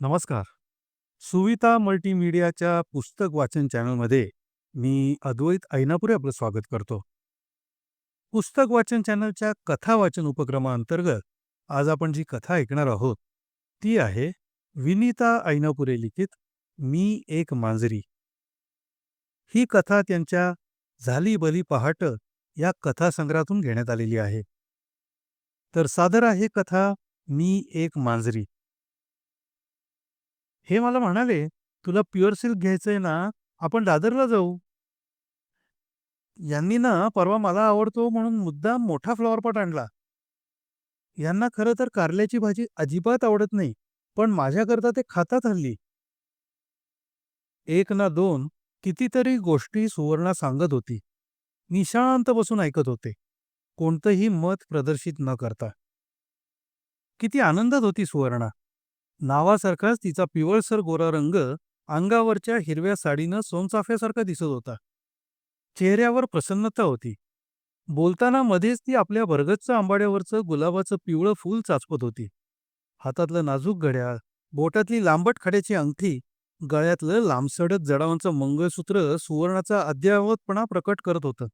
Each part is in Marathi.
नमस्कार. सुविता मल्टीमीडियाच्या पुस्तक वाचन चॅनलमध्ये मी अद्वैत ऐनापुरे आपलं स्वागत करतो. पुस्तक वाचन चॅनलच्या कथा वाचन उपक्रमाअंतर्गत आज आपण जी कथा ऐकणार आहोत, ती आहे विनीता ऐनापुरे लिखित मी एक मांजरी. ही कथा त्यांच्या झाली बली पहाट या कथासंग्रहातून घेण्यात आलेली आहे. तर सादर आहे कथा मी एक मांजरी. हे मला म्हणाले, "तुला प्युअर सिल्क घ्यायचंय ना? आपण दादरला जाऊ." यांनी ना परवा मला आवडतो म्हणून मुद्दाम मोठा फ्लॉवरपॉट आणला. यांना खरं तर कारल्याची भाजी अजिबात आवडत नाही, पण माझ्याकरता ते खातात हल्ली. एक ना दोन कितीतरी गोष्टी सुवर्णा सांगत होती. मी शांत बसून ऐकत होते, कोणतंही मत प्रदर्शित न करता. किती आनंदात होती सुवर्णा. नावासारखाच तिचा पिवळसर गोरा रंग अंगावरच्या हिरव्या साडीनं सोनचाफ्यासारखा दिसत होता. चेहऱ्यावर प्रसन्नता होती. बोलताना मध्येच ती आपल्या भरगच्च आंबाड्यावरचं गुलाबाचं पिवळं फूल चाचपत होती. हातातलं नाजूक घड्याळ, बोटातली लांबट खड्याची अंगठी, गळ्यातलं लांबसडत जडावांचं मंगळसूत्र सुवर्णाचा अद्ययावतपणा प्रकट करत होतं.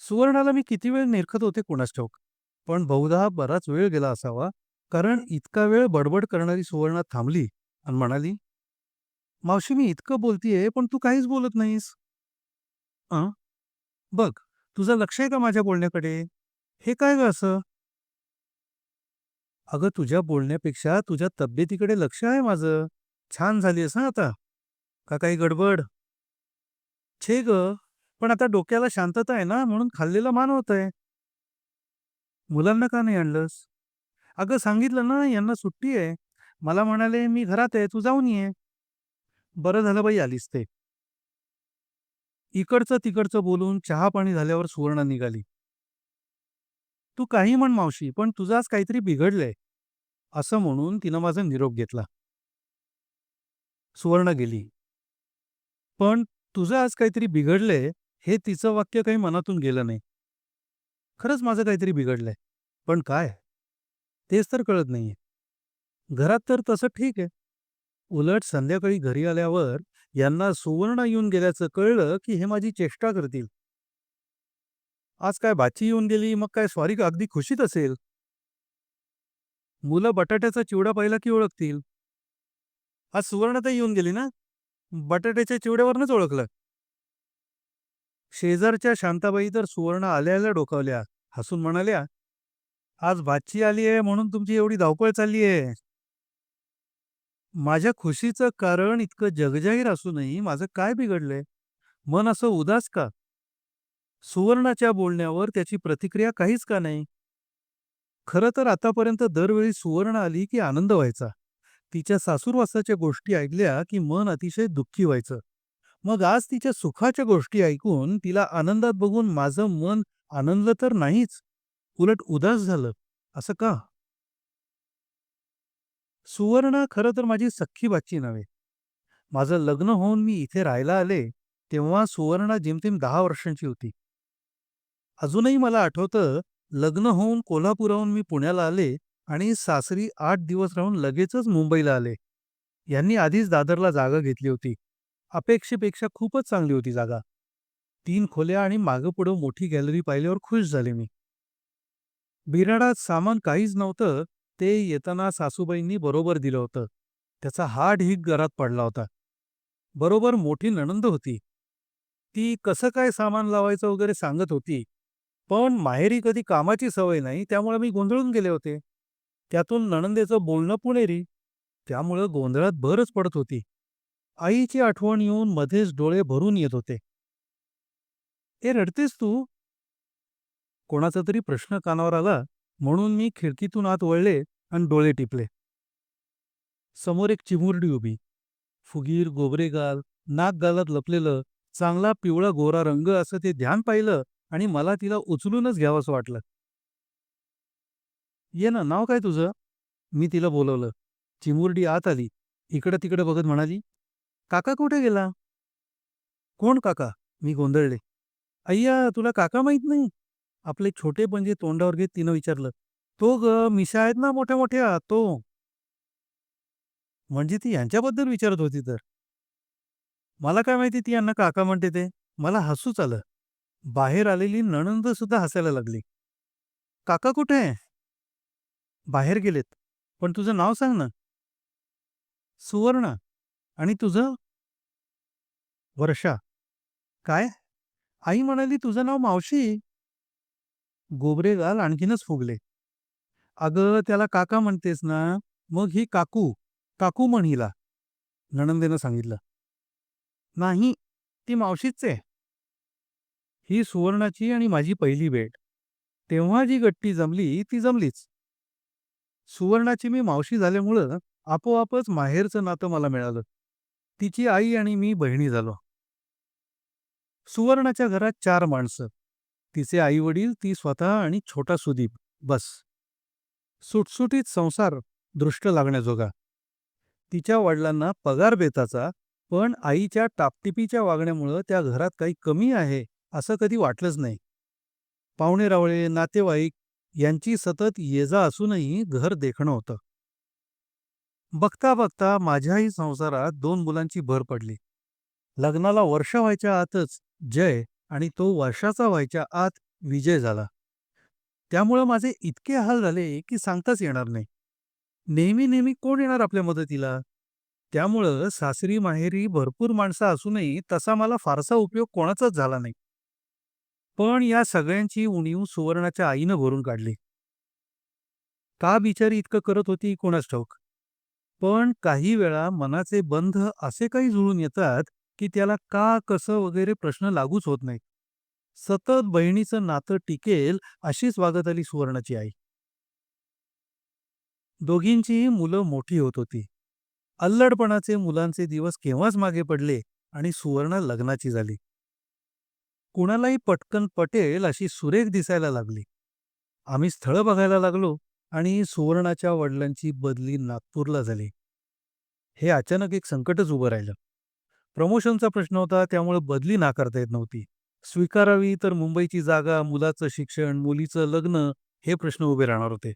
सुवर्णाला मी किती वेळ निरखत होते कुणास ठाऊक, पण बहुधा बराच वेळ गेला असावा, कारण इतका वेळ बडबड करणारी सुवर्णा थांबली आणि म्हणाली, "मावशी मी इतकं बोलतीये, पण तू काहीच बोलत नाहीस." "अं? बघ, तुझं लक्ष आहे का माझ्या बोलण्याकडे? हे काय ग असं?" "अगं तुझ्या बोलण्यापेक्षा तुझ्या तब्येतीकडे लक्ष आहे माझं. छान झालीयस हं आता. का काही गडबड?" "छे ग पण आता डोक्याला शांतता आहे ना, म्हणून खाल्लेलं मान होतंय." "मुलांना का नाही आणलंस?" "अगं सांगितलं ना, यांना सुट्टी आहे. मला म्हणाले, मी घरात आहे, तू जाऊन ये." "बरं झालं बाई आलीस ते." इकडचं तिकडचं बोलून चहा-पाणी झाल्यावर सुवर्ण निघाली. "तू काही म्हण मावशी, पण तुझं आज काहीतरी बिघडलंय." असं म्हणून तिनं माझा निरोप घेतला. सुवर्ण गेली. पण तुझं आज काहीतरी बिघडलंय, हे तिचं वाक्य काही मनातून गेलं नाही. खरंच माझं काहीतरी बिघडलंय. पण काय? तेच तर कळत नाहीये. घरात तर तसं ठीक आहे. उलट संध्याकाळी घरी आल्यावर यांना सुवर्ण येऊन गेल्याचं कळलं की हे माझी चेष्टा करतील. आज काय बाची येऊन गेली, मग काय स्वारी अगदी खुशीत असेल. मुलं बटाट्याचा चिवडा पाहिला की ओळखतील. आज सुवर्णाताई येऊन गेली ना, बटाट्याच्या चिवड्यावरनंच ओळखलं. शेजारच्या शांताबाई तर सुवर्ण आल्याला डोकावल्या, हसून म्हणाल्या, "आज भाची आली आहे म्हणून तुमची एवढी धावपळ चालली आहे." माझ्या खुशीचं कारण इतकं जगजाहीर असूनही माझं काय बिघडलंय? मन असं उदास का? सुवर्णाच्या बोलण्यावर त्याची प्रतिक्रिया काहीच का नाही? खरं तर आतापर्यंत दरवेळी सुवर्ण आली की आनंद व्हायचा. तिच्या सासूरवासाच्या गोष्टी ऐकल्या की मन अतिशय दुःखी व्हायचं. मग आज तिच्या सुखाच्या गोष्टी ऐकून तिला आनंदात बघून माझं मन आनंदलं तर नाहीच, उलट उदास झालं. असं का? सुवर्णा खरं तर माझी सख्खी बाची नव्हे. माझं लग्न होऊन मी इथे राहायला आले, तेव्हा सुवर्णा जेमतेम दहा वर्षांची होती. अजूनही मला आठवतं, लग्न होऊन कोल्हापुराहून मी पुण्याला आले आणि सासरी आठ दिवस राहून लगेचच मुंबईला आले. यांनी आधीच दादरला जागा घेतली होती. अपेक्षेपेक्षा खूपच चांगली होती जागा. तीन खोल्या आणि मागं-पुढं मोठी गॅलरी पाहिल्यावर खुश झाले मी. बिराडात सामान काहीच नव्हतं, ते येताना सासूबाईंनी बरोबर दिलं होतं. त्याचा हा ढीग घरात पडला होता. बरोबर मोठी नणंद होती. ती कसं काय सामान लावायचं वगैरे सांगत होती. पण माहेरी कधी कामाची सवय नाही, त्यामुळे मी गोंधळून गेले होते. त्यातून नणंदेचं बोलणं पुणेरी. त्यामुळं गोंधळात भरच पडत होती. आईची आठवण येऊन मध्येच डोळे भरून येत होते. "ए रडतेस तू?" कोणाचा तरी प्रश्न कानावर आला म्हणून मी खिडकीतून आत वळले आणि डोळे टिपले. समोर एक चिमुरडी उभी. फुगीर, गोबरेगाल नाक गालात लपलेलं, चांगला पिवळा गोरा रंग असं ते ध्यान पाहिलं आणि मला तिला उचलूनच घ्यावंसं वाटलं. "ये ना, नाव काय तुझं?" मी तिला बोलवलं. चिमुरडी आत आली. इकडं तिकडं बघत म्हणाली, "काका कुठे गेला?" "कोण काका?" मी गोंधळले. "अय्या, तुला काका माहीत नाही?" आपले छोटे पंजे तोंडावर घेत तिनं विचारलं. "तो ग मिशा आहेत ना मोठ्या मोठ्या, तो." म्हणजे ती यांच्याबद्दल विचारत होती तर. मला काय माहिती ती यांना काका म्हणते ते. मला हसूच आलं. बाहेर आलेली नणंद सुद्धा हसायला लागली. "काका कुठे आहे?" "बाहेर गेलेत. पण तुझं नाव सांग ना." "सुवर्णा. आणि तुझं?" "वर्षा." "काय?" आई म्हणाली, "तुझं नाव मावशी." गोबरेगाल आणखीनच फुगले. "अगं त्याला काका म्हणतेस ना, मग ही काकू. काकू म्हण हिला." नणंदेनं सांगितलं. "नाही, ती मावशीच आहे." ही सुवर्णाची आणि माझी पहिली भेट. तेव्हा जी गट्टी जमली ती जमलीच. सुवर्णाची मी मावशी झाल्यामुळं आपोआपच माहेरचं नातं मला मिळालं. तिची आई आणि मी बहिणी झालो. सुवर्णाच्या घरात चार माणसं. तिचे आई-वडील, ती स्वतः आणि छोटा सुदीप. बस. सुटसुटीत संसार, दृष्ट लागण्याजोगा. तिच्या वडिलांना पगार बेताचा, पण आईच्या टापटिपीच्या वागण्यामुळं त्या घरात काही कमी आहे, असं कधी वाटलंच नाही. पाहुणे-रावळे, नातेवाईक यांची सतत ये-जा असूनही घर देखणं होतं. बघता बघता माझ्याही संसारात दोन मुलांची भर पडली. लग्नाला वर्ष व्हायच्या आतच जय आणि तो वर्षाचा व्हायच्या आत विजय झाला. त्यामुळं माझे इतके हाल झाले की सांगताच येणार नाही. नेहमी नेहमी कोण येणार आपल्या मदतीला? त्यामुळं सासरी माहेरी भरपूर माणसं असूनही तसा मला फारसा उपयोग कोणाचाच झाला नाही. पण या सगळ्यांची उणीव सुवर्णाच्या आईनं भरून काढली. का बिचारी इतकं करत होती कोणास ठाऊक. पण काही वेळा मनाचे बंध असे काही जुळून येतात की त्याला का, कसं वगैरे प्रश्न लागूच होत नाहीत. सतत बहिणीचं नातं टिकेल अशीच वागत आली सुवर्णाची आई. दोघींचीही मुलं मोठी होत होती. अल्लडपणाचे मुलांचे दिवस केव्हाच मागे पडले आणि सुवर्ण लग्नाची झाली. कुणालाही पटकन पटेल अशी सुरेख दिसायला लागली. आम्ही स्थळं बघायला लागलो आणि सुवर्णाच्या वडिलांची बदली नागपूरला झाली. हे अचानक एक संकटच उभं राहिलं. प्रमोशनचा प्रश्न होता त्यामुळे बदली नाकारता येत नव्हती. स्वीकारावी तर मुंबईची जागा, मुलाचं शिक्षण, मुलीचं लग्न हे प्रश्न उभे राहणार होते.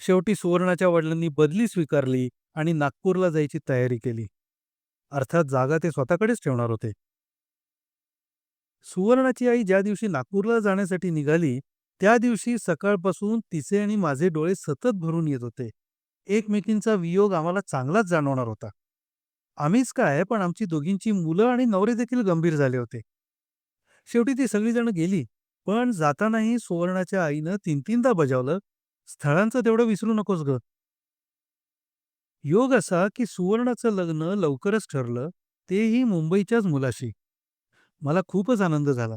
शेवटी सुवर्णाच्या वडिलांनी बदली स्वीकारली आणि नागपूरला जायची तयारी केली. अर्थात जागा ते स्वतःकडेच ठेवणार होते. सुवर्णाची आई ज्या दिवशी नागपूरला जाण्यासाठी निघाली, त्या दिवशी सकाळपासून तिचे आणि माझे डोळे सतत भरून येत होते. एकमेकींचा वियोग आम्हाला चांगलाच जाणवणार होता. आम्हीच काय, पण आमची दोघींची मुलं आणि नवरे देखील गंभीर झाले होते. शेवटी ती सगळीजण गेली, पण जातानाही सुवर्णाच्या आईनं तीन-तीनदा बजावलं, "स्थळांचं तेवढं विसरू नकोस गं." योग असा की सुवर्णाचं लग्न लवकरच ठरलं, तेही मुंबईच्याच मुलाशी. मला खूपच आनंद झाला.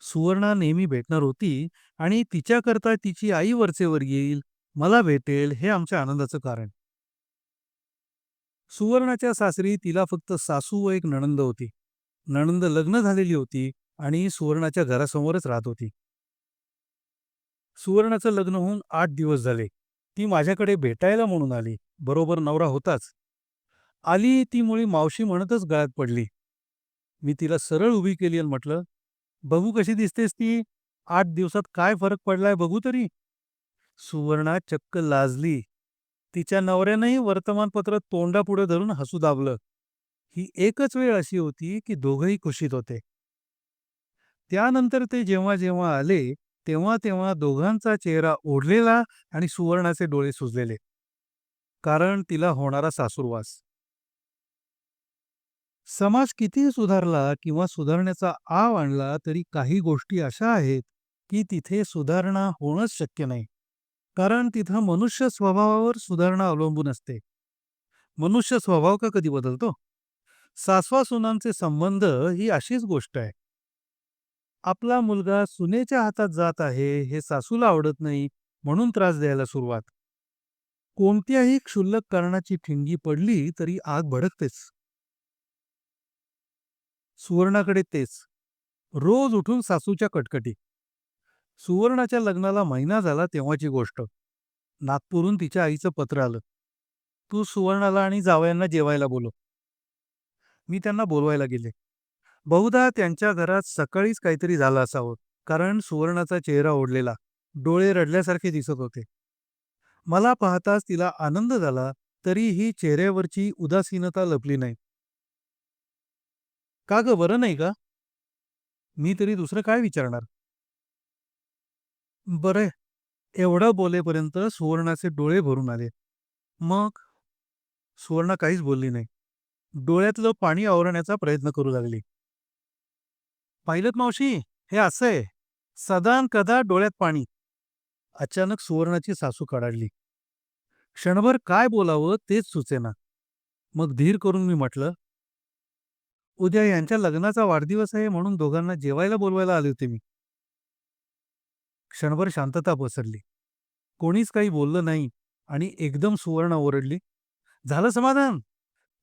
सुवर्णा नेहमी भेटणार होती आणि तिच्याकरता तिची आई वरचेवर येईल, मला भेटेल हे आमच्या आनंदाचं कारण. सुवर्णाच्या सासरी तिला फक्त सासू व एक नणंद होती. नणंद लग्न झालेली होती आणि सुवर्णाच्या घरासमोरच राहत होती. सुवर्णाचं लग्न होऊन आठ दिवस झाले. ती माझ्याकडे भेटायला म्हणून आली. बरोबर नवरा होताच. आली ती मुळी मावशी म्हणतच गळ्यात पडली. मी तिला सरळ उभी केली आणि म्हटलं, "बघू कशी दिसतेस ती? आठ दिवसात काय फरक पडलाय बघू तरी?" सुवर्णा चक्क लाजली. तिच्या नवऱ्यानंही वर्तमानपत्र तोंडापुढे धरून हसू दाबलं. ही एकच वेळ अशी होती की दोघंही खुशीत होते. त्यानंतर ते जेव्हा जेव्हा आले, तेव्हा तेव्हा दोघांचा चेहरा ओढलेला आणि सुवर्णाचे डोळे सुजलेले. कारण तिला होणारा सासूरवास. समाज कितीही सुधारला किंवा सुधारण्याचा आव आणला तरी काही गोष्टी अशा आहेत की तिथे सुधारणा होणंच शक्य नाही. कारण तिथं मनुष्य स्वभावावर सुधारणा अवलंबून असते. मनुष्य स्वभाव का कधी बदलतो? सासवा-सुनांचे संबंध ही अशीच गोष्ट आहे. आपला मुलगा सुनेच्या हातात जात आहे हे सासूला आवडत नाही म्हणून त्रास द्यायला सुरुवात. कोणत्याही क्षुल्लक कारणाची ठिणगी पडली तरी आग भडकतेच. सुवर्णाकडे तेच. रोज उठून सासूच्या कटकटी. सुवर्णाच्या लग्नाला महिना झाला तेव्हाची गोष्ट. नागपूरहून तिच्या आईचं पत्र आलं. "तू सुवर्णाला आणि जावयांना जेवायला बोलव." मी त्यांना बोलवायला गेले. बहुधा त्यांच्या घरात सकाळीच काहीतरी झालं असावं, कारण सुवर्णाचा चेहरा ओढलेला, डोळे रडल्यासारखे दिसत होते. मला पाहताच तिला आनंद झाला, तरीही चेहऱ्यावरची उदासीनता लपली नाही. "का गं, बरं नाही का?" मी तरी दुसरं काय विचारणार? "बरं एवढं बोलेपर्यंत सुवर्णाचे डोळे भरून आले. "मग?" सुवर्णा काहीच बोलली नाही. डोळ्यातलं पाणी आवरण्याचा प्रयत्न करू लागली. पाहिलं मावशी, हे असं आहे. सदानकदा डोळ्यात पाणी." अचानक सुवर्णाची सासू कडाडली. क्षणभर काय बोलावं तेच सुचेना. मग धीर करून मी म्हटलं, "उद्या यांच्या लग्नाचा वाढदिवस आहे म्हणून दोघांना जेवायला बोलवायला आले होते मी." क्षणभर शांतता पसरली. कोणीच काही बोललं नाही आणि एकदम सुवर्णा ओरडली, "झालं समाधान?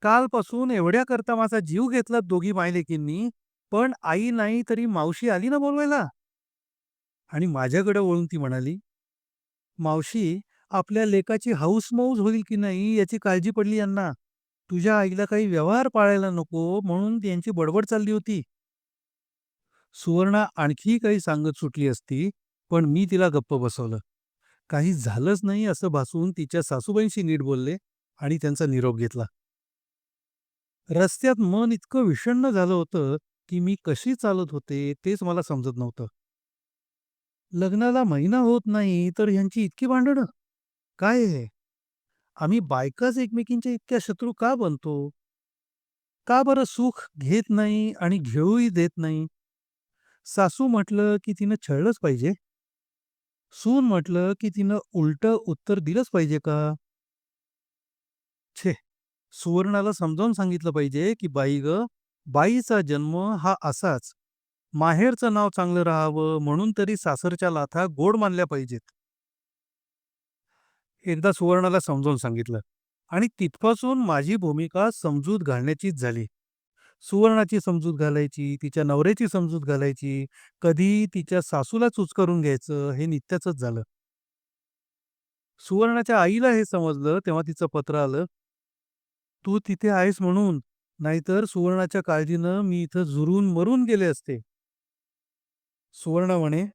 कालपासून एवढ्या करता माझा जीव घेतलात दोघी मायलेकींनी, पण आई नाही तरी मावशी आली ना बोलवायला?" आणि माझ्याकडे वळून ती म्हणाली, "मावशी, आपल्या लेकाची हौस-मौज होईल की नाही याची काळजी पडली यांना. तुझ्या आईला काही व्यवहार पाळायला नको म्हणून त्यांची बडबड चालली होती." सुवर्णा आणखी काही सांगत सुटली असती, पण मी तिला गप्प बसवलं. काही झालंच नाही असं भासून तिच्या सासूबाईंशी नीट बोलले आणि त्यांचा निरोप घेतला. रस्त्यात मन इतकं विषण्ण झालं होतं की मी कशी चालत होते तेच मला समजत नव्हतं. लग्नाला महिना होत नाही तर ह्यांची इतकी भांडणं? काय हे? आम्ही बायकाच एकमेकींच्या इतक्या शत्रू का बनतो? का बरं सुख घेत नाही आणि घेऊही देत नाही? सासू म्हटलं की तिनं छळलंच पाहिजे? सून म्हटलं की तिनं उलटं उत्तर दिलंच पाहिजे का? छे! सुवर्णाला समजावून सांगितलं पाहिजे की बाई गं, बाईचा जन्म हा असाच. माहेरचं नाव चांगलं राहावं म्हणून तरी सासरच्या लाथा गोड मानल्या पाहिजेत. एकदा सुवर्णाला समजावून सांगितलं आणि तिथपासून माझी भूमिका समजूत घालण्याचीच झाली. सुवर्णाची समजूत घालायची, तिच्या नवऱ्याची समजूत घालायची, कधी तिच्या सासूलाच करून घ्यायचं हे नित्याचंच झालं. सुवर्णाच्या आईला हे समजलं तेव्हा तिचं पत्र आलं. "तू तिथे आहेस म्हणून, नाहीतर सुवर्णाच्या काळजीनं मी इथं जुरून मरून गेले असते." सुवर्ण म्हणे,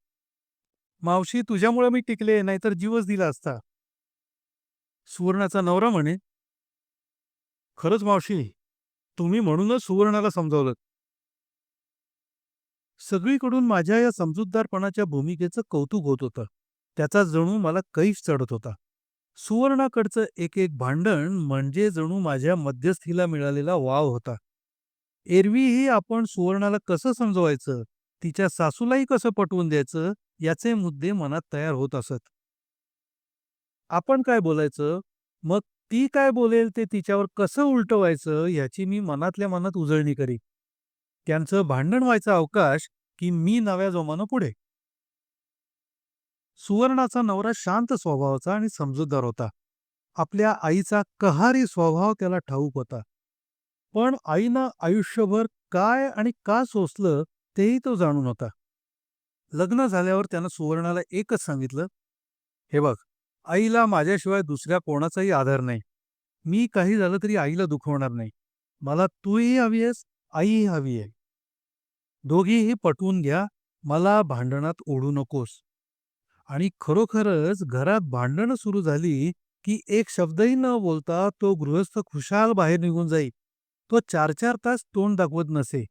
"मावशी तुझ्यामुळे मी टिकले, नाहीतर जीवच दिला असता." सुवर्णाचा नवरा म्हणे, "खरंच मावशी, तुम्ही म्हणूनच सुवर्णाला समजावलं." सगळीकडून माझ्या या समजूतदारपणाच्या भूमिकेचं कौतुक होत होतं. त्याचा जणू मला कैफ चढत होता. सुवर्णाकडचं एक एक भांडण म्हणजे जणू माझ्या मध्यस्थीला मिळालेला वाव होता. एरवीही आपण सुवर्णाला कसं समजवायचं, तिच्या सासूलाही कसं पटवून द्यायचं, याचे मुद्दे मनात तयार होत असत. आपण काय बोलायचं, मग ती काय बोलेल ते तिच्यावर कसं उलटवायचं ह्याची मी मनातल्या मनात उजळणी करी. त्यांचं भांडण व्हायचा अवकाश की मी नव्या जोमानं पुढे. सुवर्णाचा नवरा शांत स्वभावाचा आणि समजूतदार होता. आपल्या आईचा कहारी स्वभाव त्याला ठाऊक होता. पण आईनं आयुष्यभर काय आणि का सोसलं तेही तो जाणून होता. लग्न झाल्यावर त्यानं सुवर्णाला एकच सांगितलं, "हे बघ, आईला माझ्याशिवाय दुसऱ्या कोणाचाही आधार नाही. मी काही झालं तरी आईला दुखवणार नाही. मला तूही हवी आहेस, आईही हवी आहे. दोघीही पटवून घ्या, मला भांडणात ओढू नकोस." आणि खरोखरच घरात भांडणं सुरू झाली की एक शब्दही न बोलता तो गृहस्थ खुशाल बाहेर निघून जाई. तो चार चार तास तोंड दाखवत नसे.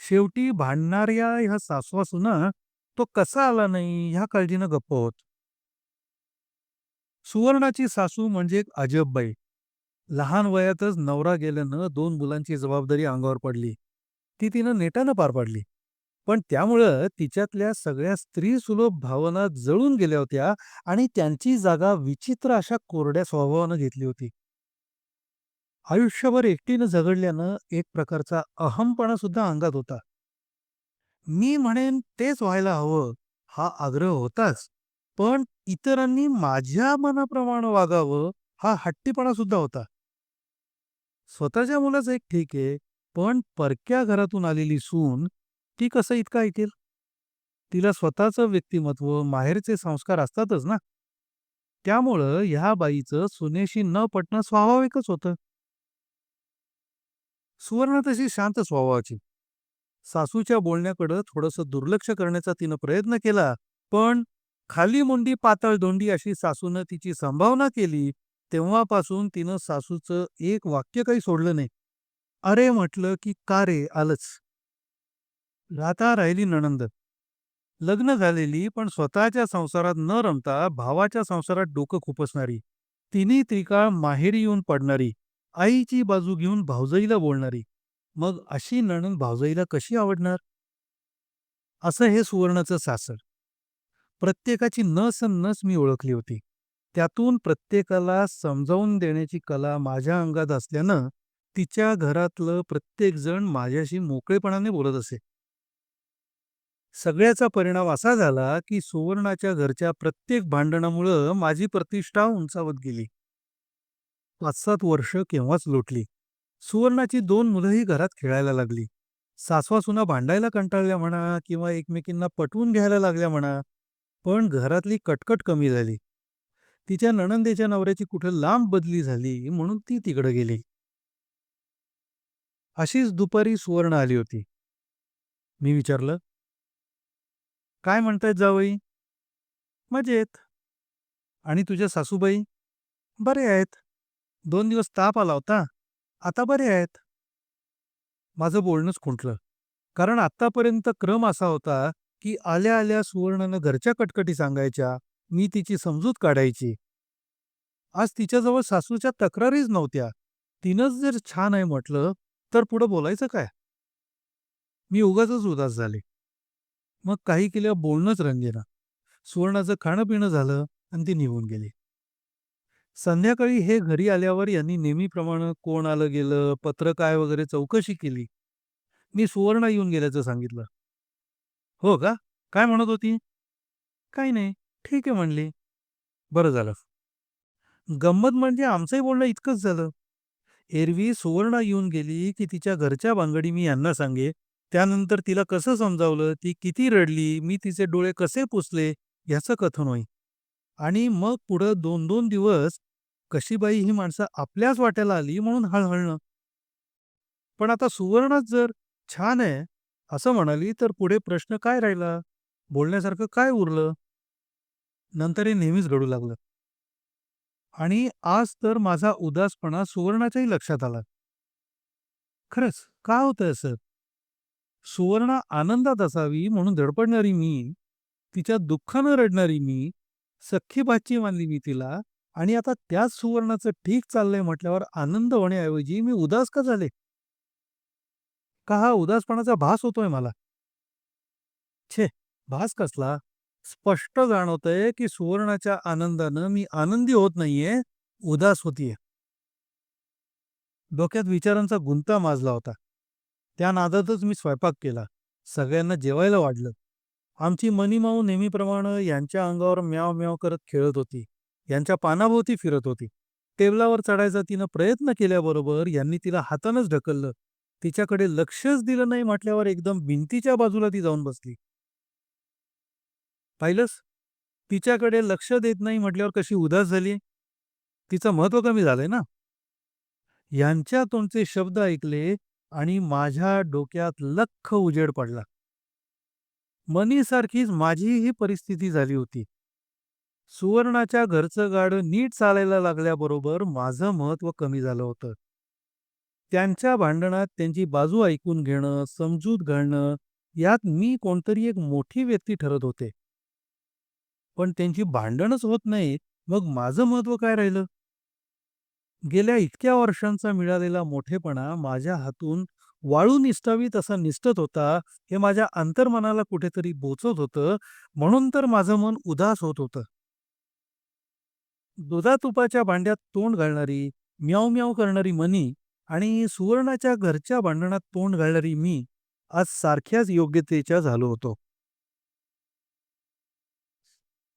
शेवटी भांडणाऱ्या ह्या सासवासुना तो कसा आला नाही ह्या काळजीनं गप्प होत. सुवर्णाची सासू म्हणजे एक अजब बाई. लहान वयातच नवरा गेल्यानं दोन मुलांची जबाबदारी अंगावर पडली. ती तिनं नेटानं पार पाडली. पण त्यामुळं तिच्यातल्या सगळ्या स्त्री सुलभ भावना जळून गेल्या होत्या आणि त्यांची जागा विचित्र अशा कोरड्या स्वभावानं घेतली होती. आयुष्यभर एकटीनं झगडल्यानं एक प्रकारचा अहमपणा सुद्धा अंगात होता. मी म्हणेन तेच व्हायला हवं हा आग्रह होताच, पण इतरांनी माझ्या मनाप्रमाणे वागावं हा हट्टीपणा सुद्धा होता. स्वतःच्या मुलाचं एक ठीक आहे, पण परक्या घरातून आलेली सून ती कसं इतका ऐकेल? तिला स्वतःचं व्यक्तिमत्व, माहेरचे संस्कार असतातच ना. त्यामुळं ह्या बाईचं सुनेशी न पटणं स्वाभाविकच होतं. सुवर्ण तशी शांत स्वभावाची. सासूच्या बोलण्याकडं थोडंसं दुर्लक्ष करण्याचा तिनं प्रयत्न केला, पण खाली मुंडी पातळ दोंडी अशी सासूनं तिची संभावना केली तेव्हापासून तिनं सासूचं एक वाक्य काही सोडलं नाही. अरे म्हटलं की का रे आलंच. राहता राहिली नणंद. लग्न झालेली पण स्वतःच्या संसारात न रमता भावाच्या संसारात डोकं खुपसणारी. तिन्ही त्रिकाळ माहेरी येऊन पडणारी. आईची बाजू घेऊन भावजईला बोलणारी. मग अशी नणंद भावजईला कशी आवडणार? असं हे सुवर्णाचं सासर. प्रत्येकाची नस नस मी ओळखली होती. त्यातून प्रत्येकाला समजावून देण्याची कला माझ्या अंगात असल्यानं तिच्या घरातलं प्रत्येकजण माझ्याशी मोकळेपणाने बोलत असे. सगळ्याचा परिणाम असा झाला की सुवर्णाच्या घरच्या प्रत्येक भांडणामुळं माझी प्रतिष्ठा उंचावत गेली. पाच सात वर्ष केव्हाच लोटली. सुवर्णाची दोन मुलंही घरात खेळायला लागली. सासवासुना भांडायला कंटाळल्या म्हणा किंवा एकमेकींना पटवून घ्यायला लागल्या म्हणा, पण घरातली कटकट कमी झाली. तिच्या नणंदेच्या नवऱ्याची कुठं लांब बदली झाली म्हणून ती तिकडं गेली. अशीच दुपारी सुवर्ण आली होती. मी विचारलं, "काय म्हणतायत जावई?" "मजेत." "आणि तुझ्या सासूबाई?" "बरे आहेत. दोन दिवस ताप आला होता. आता बरे आहेत." माझं बोलणंच खुंटलं. कारण आत्तापर्यंत क्रम असा होता की आल्या आल्या सुवर्णानं घरच्या कटकटी सांगायच्या, मी तिची समजूत काढायची. आज तिच्याजवळ सासूच्या तक्रारीच नव्हत्या. तिनंच जर छान आहे म्हटलं, तर पुढं बोलायचं काय? मी उगाचच उदास झाले. मग काही केल्या बोलणंच रंगेना. सुवर्णाचं खाणं-पिणं झालं आणि ती निघून गेली. संध्याकाळी हे घरी आल्यावर यांनी नेहमीप्रमाणे कोण आलं गेलं, पत्र काय वगैरे चौकशी केली. मी सुवर्ण येऊन गेल्याचं सांगितलं. "हो का? काय म्हणत होती?" "काही नाही. ठीक आहे" म्हणली. "बरं झालं." गंमत म्हणजे आमचंही बोलणं इतकंच झालं. एरवी सुवर्णा येऊन गेली की तिच्या घरच्या बांगडी मी यांना सांगे. त्यानंतर तिला कसं समजावलं, ती किती रडली, मी तिचे डोळे कसे पुसले, ह्याचं कथन होई. आणि मग पुढं दोन दोन दिवस कशी बाई ही माणसं आपल्याच वाट्याला आली म्हणून हळहळणं. पण आता सुवर्णच जर छान आहे असं म्हणाली तर पुढे प्रश्न काय राहिला? बोलण्यासारखं काय उरलं? नंतर हे नेहमीच घडू लागलं. आणि आज तर माझा उदासपणा सुवर्णाच्याही लक्षात आला. खरंच का होतंय सर सुवर्णा आनंदात असावी म्हणून धडपडणारी मी, तिच्या दुःखानं रडणारी मी, सख्खी भाची मानली मी तिला आणि आता त्याच सुवर्णाचं ठीक चाललंय म्हटल्यावर आनंद होण्याऐवजी मी उदास का झाले? का हा उदासपणाचा भास होतोय मला? छे! भास कसला? स्पष्ट जाणवतंय की सुवर्णाच्या आनंदानं मी आनंदी होत नाहीये, उदास होतीये. डोक्यात विचारांचा गुंता माजला होता. त्या नादातच मी स्वयंपाक केला. सगळ्यांना जेवायला वाढलं. आमची मनीमाऊ नेहमीप्रमाणे यांच्या अंगावर म्याव म्याव करत खेळत होती. यांच्या पानाभोवती फिरत होती. टेबलावर चढायचा तिनं प्रयत्न केल्याबरोबर यांनी तिला हातानंच ढकललं. तिच्याकडे लक्षच दिलं नाही म्हटल्यावर एकदम भिंतीच्या बाजूला ती जाऊन बसली. पाहिलंस? तिच्याकडे लक्ष देत नाही म्हटल्यावर कशी उदास झाली. तिचं महत्त्व कमी झालंय ना. यांच्या तोंडचे शब्द ऐकले आणि माझ्या डोक्यात लख्ख उजेड पडला. मनीसारखीच माझीही परिस्थिती झाली होती. सुवर्णाच्या घरचं गाडं नीट चालायला लागल्याबरोबर माझं महत्त्व कमी झालं होतं. त्यांच्या भांडणात त्यांची बाजू ऐकून घेणं, समजूत घालणं, यात मी कोणतरी एक मोठी व्यक्ती ठरत होते. पण त्यांची भांडणच होत नाहीत, मग माझं महत्त्व काय राहिलं? गेल्या इतक्या वर्षांचा मिळालेला मोठेपणा माझ्या हातून वाळू निसटावी तसा निसटत होता, हे माझ्या अंतर्मनाला कुठेतरी बोचत होतं, म्हणून तर माझं मन उदास होत होतं. दुधातुपाच्या भांड्यात तोंड घालणारी, म्याव म्याव करणारी मनी आणि सुवर्णाच्या घरच्या भांडणात तोंड घालणारी मी आज सारख्याच योग्यतेच्या झालो होतो.